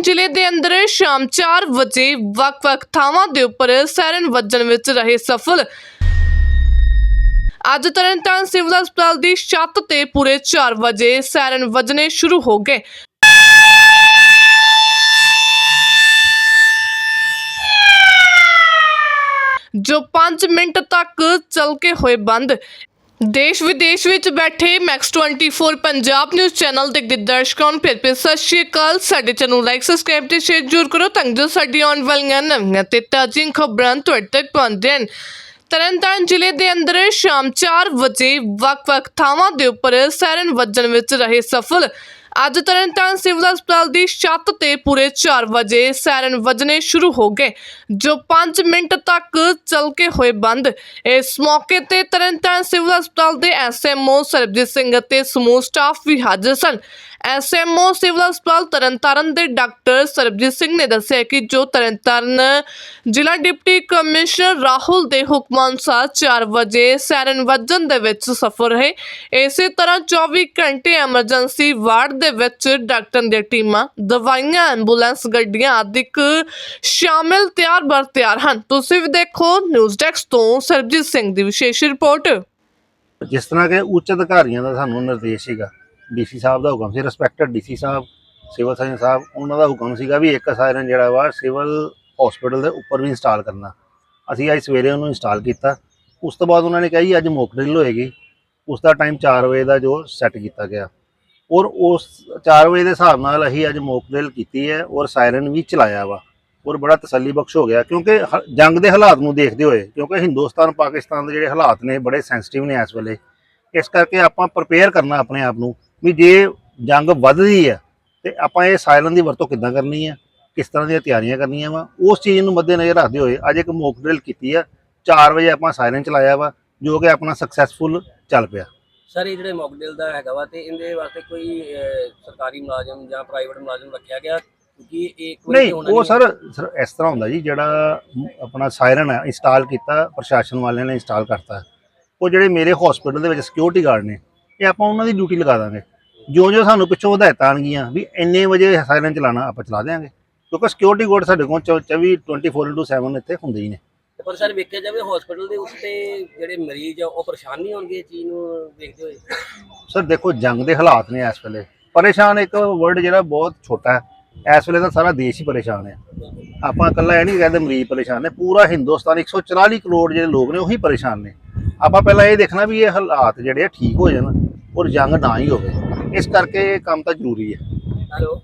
ਜ਼ਿਲ੍ਹੇ ਦੇ ਅੰਦਰ ਸ਼ਾਮ 4 ਵਜੇ ਵੱਖ-ਵੱਖ ਥਾਵਾਂ ਦੇ ਉੱਪਰ ਸਾਇਰਨ ਵੱਜਣ ਵਿੱਚ ਰਹੇ ਸਫਲ। ਅੱਜ ਤਰਨਤਾਰਨ ਸਿਵਲ ਹਸਪਤਾਲ ਦੀ ਛੱਤ ਤੇ ਪੂਰੇ 4 ਵਜੇ ਸਾਇਰਨ ਵੱਜਣੇ ਸ਼ੁਰੂ ਹੋ ਗਏ। ਜੋ 5 ਮਿੰਟ ਤੱਕ ਚੱਲ ਕੇ ਹੋਏ ਬੰਦ ਦੇਸ਼ ਵਿਦੇਸ਼ ਵਿੱਚ ਬੈਠੇ ਮੈਕਸ 24 ਪੰਜਾਬ ਨਿਊਜ਼ ਚੈਨਲ ਦੇ ਦਰਸ਼ਕਾਂ ਨੂੰ ਫਿਰ ਫਿਰ ਸਤਿ ਸ਼੍ਰੀ ਅਕਾਲ। ਸਾਡੇ ਚੈਨਲ ਨੂੰ ਲਾਈਕ ਸਬਸਕ੍ਰਾਈਬ ਤੇ ਸ਼ੇਅਰ ਜ਼ਰੂਰ ਕਰੋ ਤਾਂ ਜੋ ਸਾਡੀ ਆਉਣ ਵਾਲੀਆਂ ਨਵੀਆਂ ਤੇ ਤਾਜ਼ੀਆਂ ਖਬਰਾਂ ਤੁਹਾਡੇ ਤੱਕ ਪਹੁੰਚਣ ਤਰਨਤਾਰਨ ਜ਼ਿਲ੍ਹੇ ਦੇ ਅੰਦਰ ਸ਼ਾਮ 4 ਵਜੇ ਵੱਖ-ਵੱਖ ਥਾਵਾਂ ਦੇ ਉੱਪਰ ਸਾਇਰਨ ਵੱਜਣ ਵਿੱਚ ਰਹੇ ਸਫਲ ਅੱਜ ਤਰਨਤਾਰਨ ਸਿਵਲ ਹਸਪਤਾਲ ਦੀ ਛੱਤ ਤੇ ਪੂਰੇ 4 ਵਜੇ ਸਾਇਰਨ ਵੱਜਣੇ ਸ਼ੁਰੂ ਹੋ ਗਏ, ਜੋ 5 ਮਿੰਟ ਤੱਕ ਚੱਲ ਕੇ ਹੋਏ ਬੰਦ। ਇਸ ਮੌਕੇ ਤੇ ਤਰਨਤਾਰਨ ਸਿਵਲ ਹਸਪਤਾਲ ਦੇ ਐਸਐਮਓ ਸਰਬਜੀਤ ਸਿੰਘ ਅਤੇ ਸਮੂਹ ਸਟਾਫ ਵੀ ਹਾਜ਼ਰ ਸਨ। ਐਸਐਮਓ ਸਿਵਲ ਹਸਪਤਾਲ ਤਰਨਤਾਰਨ ਦੇ ਡਾਕਟਰ ਸਰਬਜੀਤ ਸਿੰਘ ਨੇ ਦੱਸਿਆ ਕਿ ਜੋ ਤਰਨਤਾਰਨ ਜ਼ਿਲ੍ਹਾ ਡਿਪਟੀ ਕਮਿਸ਼ਨਰ ਰਾਹੁਲ ਦੇ ਹੁਕਮਾਂ ਅਨੁਸਾਰ 4 ਵਜੇ ਸਾਇਰਨ ਵੱਜਣ ਦੇ ਵਿੱਚ ਸਫਰ ਰਹੇ, ਇਸੇ ਤਰ੍ਹਾਂ 24 ਘੰਟੇ ਐਮਰਜੈਂਸੀ ਵਾਰਡ ਦੇ ਵਿੱਚ ਡਾਕਟਰ ਦੀਆਂ ਟੀਮਾਂ, ਦਵਾਈਆਂ, ਐਂਬੂਲੈਂਸ, ਗੱਡੀਆਂ ਆਦਿਕ ਸ਼ਾਮਿਲ ਤਿਆਰ ਬਰ ਤਿਆਰ ਹਨ। ਤੁਸੀਂ ਵੀ ਦੇਖੋ ਨਿਊਜ਼ ਡੈਸਕ ਤੋਂ ਸਰਬਜੀਤ ਸਿੰਘ ਦੀ ਵਿਸ਼ੇਸ਼ ਰਿਪੋਰਟ। ਜਿਸ ਤਰ੍ਹਾਂ ਕਿ ਉੱਚ ਅਧਿਕਾਰੀਆਂ ਦਾ ਸਾਨੂੰ ਨਿਰਦੇਸ਼ ਸੀਗਾ ਡੀਸੀ ਸਾਹਿਬ ਦਾ ਹੁਕਮ ਸੀ respected DC sahib, civil surgeon sahib, ਉਹਨਾਂ ਦਾ ਹੁਕਮ ਸੀਗਾ ਵੀ ਇੱਕ ਸਾਇਰਨ ਜਿਹੜਾ ਵਾ ਸਿਵਲ ਹਸਪੀਟਲ ਦੇ ਉੱਪਰ ਵੀ ਇੰਸਟਾਲ ਕਰਨਾ। ਅਸੀਂ ਅੱਜ ਸਵੇਰੇ ਉਹਨੂੰ ਇੰਸਟਾਲ ਕੀਤਾ। ਉਸ ਤੋਂ ਬਾਅਦ ਉਹਨਾਂ ਨੇ ਕਿਹਾ ਜੀ, ਅੱਜ ਮੌਕ ਡਰਿਲ ਹੋਏਗੀ। ਉਸ ਦਾ ਟਾਈਮ 4 ਵਜੇ ਦਾ ਜੋ ਸੈੱਟ ਕੀਤਾ ਗਿਆ। ਔਰ ਉਸ 4 ਵਜੇ ਦੇ ਹਿਸਾਬ ਨਾਲ ਅਸੀਂ ਅੱਜ ਮੌਕ ਡਰਿਲ ਕੀਤੀ ਹੈ ਔਰ ਸਾਇਰਨ ਵੀ ਚਲਾਇਆ ਵਾ। ਔਰ ਬੜਾ ਤਸੱਲੀ ਬਖਸ਼ ਹੋ ਗਿਆ ਕਿਉਂਕਿ ਹ- ਜੰਗ ਦੇ ਹਾਲਾਤ ਨੂੰ ਦੇਖਦੇ ਹੋਏ, ਕਿਉਂਕਿ ਹਿੰਦੁਸਤਾਨ, ਪਾਕਿਸਤਾਨ ਦੇ ਜਿਹੜੇ ਹਾਲਾਤ ਨੇ ਬੜੇ ਸੈਂਸਿਟਿਵ ਨੇ ਇਸ ਵੇਲੇ। ਇਸ ਕਰਕੇ ਆਪਾਂ ਪ੍ਰਪੇਅਰ ਕਰਨਾ ਆਪਣੇ ਆਪ ਨੂੰ ਵੀ ਜੇ ਜੰਗ ਵੱਧਦੀ ਹੈ, ਤੇ ਆਪਾਂ ਇਹ ਸਾਇਰਨ ਦੀ ਵਰਤੋਂ ਕਿੱਦਾਂ ਕਰਨੀ ਹੈ, ਕਿਸ ਤਰ੍ਹਾਂ ਦੀਆਂ ਤਿਆਰੀਆਂ ਕਰਨੀਆਂ ਵਾ, ਉਸ ਚੀਜ਼ ਨੂੰ ਮੱਦੇਨਜ਼ਰ ਰੱਖਦੇ ਹੋਏ ਅੱਜ ਇੱਕ ਮੌਕ ਡਰਿਲ ਕੀਤੀ ਆ 4 ਵਜੇ ਆਪਾਂ ਸਾਇਰਨ ਚਲਾਇਆ ਵਾ, ਜੋ ਕਿ ਆਪਣਾ ਸਕਸੈਸਫੁਲ ਚੱਲ ਪਿਆ। ਸਰ ਇਹ ਜਿਹੜੇ ਮੌਕਡੇਲ ਦਾ ਹੈਗਾ ਵਾ ਤੇ ਇਹਦੇ ਵਾਸਤੇ ਕੋਈ ਅਹ, ਸਰਕਾਰੀ ਮੁਲਾਜ਼ਮ ਜਾਂ ਪ੍ਰਾਈਵੇਟ ਮੁਲਾਜ਼ਮ ਰੱਖਿਆ ਗਿਆ? ਕਿਉਂਕਿ ਇਹ ਇੱਕ ਵਾਰੀ ਨਹੀਂ ਹੋਣਾ ਉਹ ਸਰ ਸਰ ਇਸ ਤਰ੍ਹਾਂ ਹੁੰਦਾ ਜੀ ਜਿਹੜਾ ਮ- ਆਪਣਾ ਸਾਇਰਨ ਹੈ ਇੰਸਟਾਲ ਕੀਤਾ ਪ੍ਰਸ਼ਾਸਨ ਵਾਲਿਆਂ ਨੇ ਇੰਸਟਾਲ ਕਰਤਾ। ਉਹ ਜਿਹੜੇ ਮੇਰੇ ਹਸਪੀਟਲ ਦੇ ਵਿੱਚ ਸਿਕਿਉਰਿਟੀ ਗਾਰਡ ਨੇ ਇਹ ਆਪਾਂ ਉਹਨਾਂ ਦੀ ਡਿਊਟੀ ਲਗਾ ਦਾਂਗੇ। ਜੋ ਜੋ ਸਾਨੂੰ ਪਿੱਛੋਂ ਹਦਾਇਤਾਂ ਆਣਗੀਆਂ ਵੀ ਇੰਨੇ ਵਜੇ ਸਾਇਰਨ ਚਲਾਣਾ ਆਪਾਂ ਚਲਾ ਦਿਆਂਗੇ। ਕਿਉਂਕਿ ਸਿਕਿਉਰਿਟੀ ਗਾਰਡ ਸਾਡੇ ਕੋਲ 24 24/7 ਇੱਥੇ ਹੁੰਦੇ ਹੀ ਨੇ। ਪਰ ਸਰ ਵੇਖਿਆ ਜਾਵੇ ਹਸਪੀਟਲ ਦੇ ਉੱਤੇ ਜਿਹੜੇ ਮਰੀਜ਼ ਆ ਉਹ ਪਰੇਸ਼ਾਨ ਨਹੀਂ ਹੋਣਗੇ ਇਹ ਚੀਜ਼ ਨੂੰ ਦੇਖਦੇ ਹੋਏ? ਸਰ ਦੇਖੋ ਜੰਗ ਦੇ ਹਾਲਾਤ ਨੇ ਇਸ ਵੇਲੇ। ਪਰੇਸ਼ਾਨ ਇੱਕ ਵਰਡ ਜਿਹੜਾ ਬਹੁਤ ਛੋਟਾ ਹੈ। ਇਸ ਵੇਲੇ ਤਾਂ ਸਾਰਾ ਦੇਸ਼ ਹੀ ਪਰੇਸ਼ਾਨ ਹੈ। ਆਪਾਂ ਇਕੱਲਾ ਇਹ ਨਹੀਂ ਕਹਿੰਦੇ ਮਰੀਜ਼ ਪਰੇਸ਼ਾਨ ਨੇ ਪੂਰਾ ਹਿੰਦੁਸਤਾਨ 144 ਕਰੋੜ ਜਿਹੜੇ ਲੋਕ ਨੇ ਉਹੀ ਪਰੇਸ਼ਾਨ ਨੇ। ਆਪਾਂ ਪਹਿਲਾਂ ਇਹ ਦੇਖਣਾ ਵੀ ਇਹ ਹਾਲਾਤ ਜਿਹੜੇ ਆ ਠੀਕ ਹੋ ਜਾਣ ਔਰ ਜੰਗ ਨਾ ਹੀ ਹੋਵੇ। ਇਸ ਕਰਕੇ ਇਹ ਕੰਮ ਤਾਂ ਜ਼ਰੂਰੀ ਹੈ। ਹੈਲੋ।